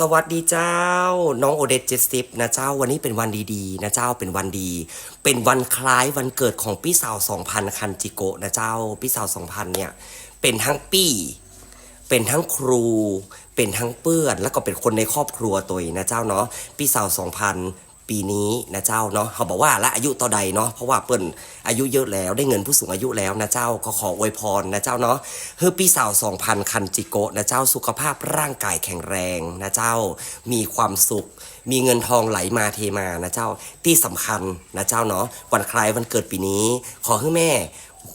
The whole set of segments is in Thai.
สวัสดีเจ้า น้องโอเดตเจสติบนะเจ้าวันนี้เป็นวันดีๆ นะเจ้าเป็นวันดี เป็นวันคล้ายวันเกิดของพี่สาวสองพันคันจิโกะนะเจ้าพี่สาวสองพันเนี่ยเป็นทั้งปี้ เป็นทั้งครู เป็นทั้งเปื้อน แล้วก็เป็นคนในครอบครัวตัวเองนะเจ้าเนาะพี่สาวสองพัน ปีนี้นะเจ้าเนาะเขาบอกว่าและอายุต่อใดเนาะเพราะว่าเปิ้นอายุเยอะแล้วได้เงินผู้สูงอายุแล้วนะเจ้าก็ขออวยพรนะเจ้าเนาะเฮ้อพี่สาว2,000คันจิโกะนะเจ้าสุขภาพร่างกายแข็งแรงนะเจ้า มีความสุข มีเงินทองไหลมาเทมานะเจ้าที่สำคัญนะเจ้าเนาะวันคล้ายวันเกิดปีนี้ ขอให้แม่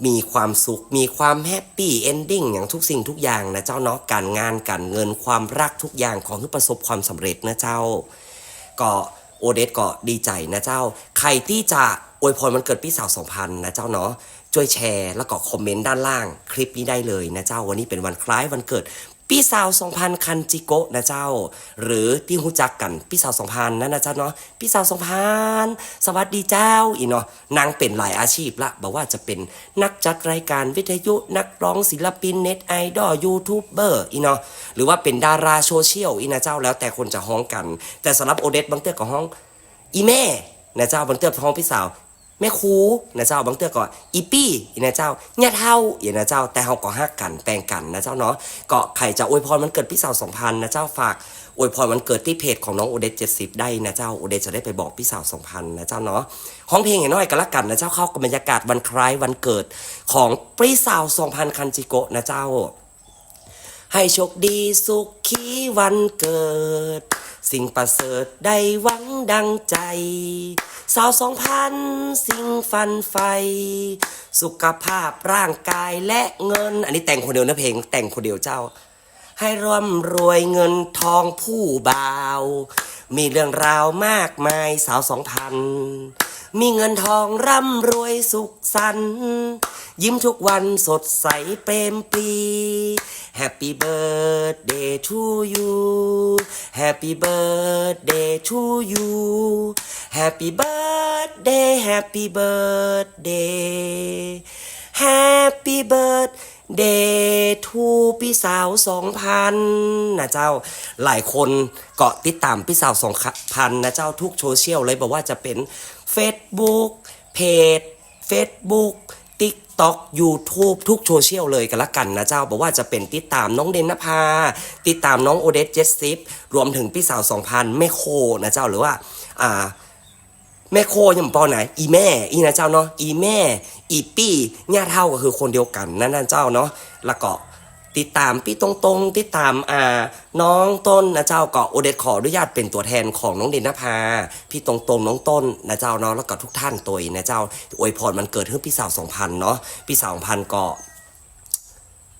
มีความสุข มีความแฮปปี้เอนดิ้งอย่างทุกสิ่งทุกอย่างนะเจ้าเนาะการงานการเงินความรักทุกอย่างขอให้ประสบความสำเร็จนะเจ้าก็ โอเดสก็ดีใจนะเจ้า ใครที่จะอวยพรมันเกิดพี่สาว2,000นะเจ้าเนาะช่วยแชร์แล้วก็คอมเมนต์ด้านล่างคลิปนี้ได้เลยนะเจ้าวันนี้เป็นวันคล้ายวันเกิด พี่สาว2,000คันจิโกะนะเจ้า หรือที่หูจักกันพี่สาว2,000นั่นนะเจ้าเนาะพี่สาว2,000สวัสดีเจ้าอีเนาะนางเป็นหลายอาชีพละบอกว่าจะเป็นนักจัดรายการวิทยุนักร้องศิลปินเน็ตไอดอลยูทูบเบอร์อีเนาะหรือว่าเป็นดาราโซเชียลอีนะเจ้าแล้วแต่คนจะฮ้องกัน แต่สำหรับโอเดสบางเตื้อก็ฮ้องอีแม่นะเจ้าบางเตื้อฮ้องพี่สาว แม่ครูนะเจ้าบางเตือก็อีปี้นะเจ้าญาติเฮาอีนะเจ้า แต่เฮาก็ฮักกันแปลงกันนะเจ้าเนาะก็ใครจะอวยพรมันเกิดพี่สาว2,000นนะเจ้าฝากอวยพรมันเกิดที่เพจของน้องโอเดต70ได้นะเจ้าโอเดตจะได้ไปบอกพี่สาว2,000นนะเจ้าเนาะห้องเพลงอย่างน้อยก็ล้วกันนะเจ้าเข้ากับบรรยากาศวันคล้ายวันเกิดของพี่สาว2,000คันจิโกะนะเจ้า ให้โชคดีสุขีวันเกิด สิ่งประเสริฐได้หวังดังใจ สาวสองพันสิ่งฟันไฟ สุขภาพร่างกายและเงิน อันนี้แต่งคนเดียวนะเพลงแต่งคนเดียวเจ้า ให้ร่ำรวยเงินทองผู้บ่าว มีเรื่องราวมากมายสาวสองพันมีเงินทองร่ำรวยสุขสันต์ยิ้มทุกวันสดใสเปรมปรี Happy birthday to you Happy birthday to you Happy birthday Happy birthday Happy birthday to พี่สาวสองพันนะเจ้าหลายคนเกาะติดตามพี่สาวสองพันนะเจ้าทุกโซเชียลเลยบอกว่าจะเป็น Facebook เพจ Facebook ติ๊กต็อกยูทูบทุกโซเชียลเลยกันละกันนะเจ้าบอกว่าจะเป็นติดตามน้องเดนนภา ติดตามน้องโอเดสเจสซิฟรวมถึงพี่สาวสองพันแม่โคนะเจ้าหรือว่าอ่าแม่โคยังปอไหนอีแม่อีนะเจ้าเนาะอีแม่ อีปี้ญาเท่าก็คือคนเดียวกันนั่นนะเจ้าเนาะแล้วก็ ติดตามพี่ตรงๆ ติดตามอ่าน้องต้นนะเจ้าก็โอเดตขออนุญาตเป็นตัวแทนของน้องเดนนภาพี่ตรงๆน้องต้นนะเจ้าเนาะแล้วก็ทุกท่านตัวเองนะเจ้าอวยพรมันเกิดให้พี่สาวสองพันเนาะพี่สาวสองพันก็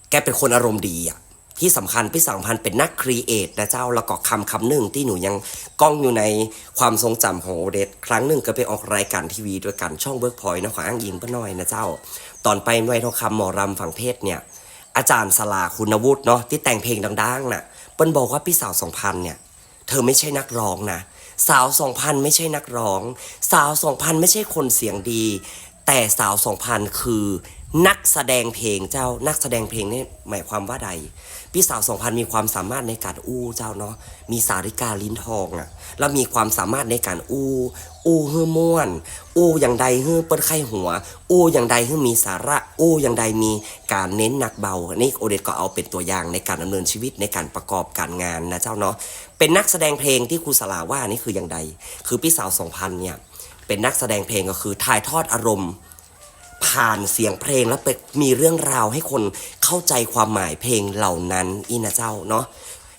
แกเป็นคนอารมณ์ดีอะที่สำคัญพี่สังพันธ์เป็นนักครีเอทนะเจ้าแล้วก็คำคำหนึ่งที่หนูยังกล้องอยู่ในความทรงจำของโอเดตครั้งหนึ่งก็ไปออกรายการทีวีด้วยกันช่องเวิร์กพอยต์นะขออ้างยิงป้าน้อยนะเจ้า ตอนไปไม่ทองคำหมอรำฝั่งเพศเนี่ย อาจารย์สลาคุณวุฒิเนาะที่แต่งเพลงดังๆน่ะเปิ้ลบอกว่าพี่สาวสองพันเนี่ย เธอไม่ใช่นักร้องนะสาวสองพันไม่ใช่นักร้อง สาวสองพันไม่ใช่คนเสียงดี แต่สาวสองพันคือ นักแสดงเพลงเจ้านักแสดงเพลงนี่หมายความว่าใด พี่สาวสองพันมีความสามารถในการอู้เจ้าเนาะมีสาริกาลิ้นทองอะ่ะ แล้วมีความสามารถในการอู้อู้ฮือม่วน อู้อย่างใดฮือเปิ้นไข้หัว อู้อย่างใดฮือมีสาระ อู้อย่างใดมีการเน้นหนักเบานี่โอเดตก็เอาเป็นตัวอย่างในการดำเนินชีวิตในการประกอบการงานนะเจ้าเนาะเป็นนักแสดงเพลงที่ครูสลาว่านี่คืออย่างใด คือพี่สาวสองพันเนี่ยเป็นนักแสดงเพลงก็คือถ่ายทอดอารมณ์ ผ่านเสียงเพลงแล้วเป็นมีเรื่องราวให้คนเข้าใจความหมายเพลงเหล่านั้นอีนะเจ้าเนาะ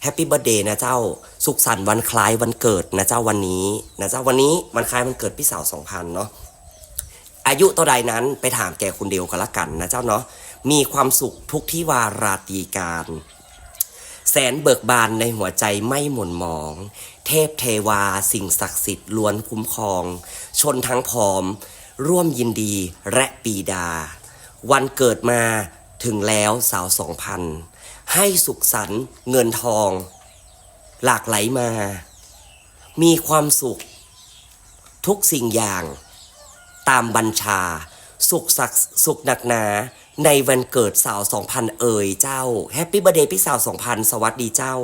แฮปปี้เบ t ร์เดย์นะเจ้า สุขสันต์วันคล้ายวันเกิดนะเจ้าวันนี้นะเจ้าวันนี้วันคล้ายวันเกิดพี่สาวสองพันเนาะอายุต่อใดนั้นไปถามแกคนเดียวกันละกันนะเจ้าเนาะมีความสุขทุกที่วาราตีการ แสนเบิกบานในหัวใจไม่หม่นหมอง เทพเทวาสิ่งศักดิ์สิทธิ์ล้วนคุ้มครอง ชนทั้งพร้อม ร่วมยินดีและปีดา วันเกิดมาถึงแล้วสาวสองพันให้สุขสันต์เงินทอง หลากไหลมา มีความสุข ทุกสิ่งอย่าง ตามบัญชา สุขสักสุขหนักหนาในวันเกิดสาวสองพันเอ่ยเจ้าแฮปปี้เบ t ร์ a เดย์พี่สาวสองพันสวัสดีเจ้า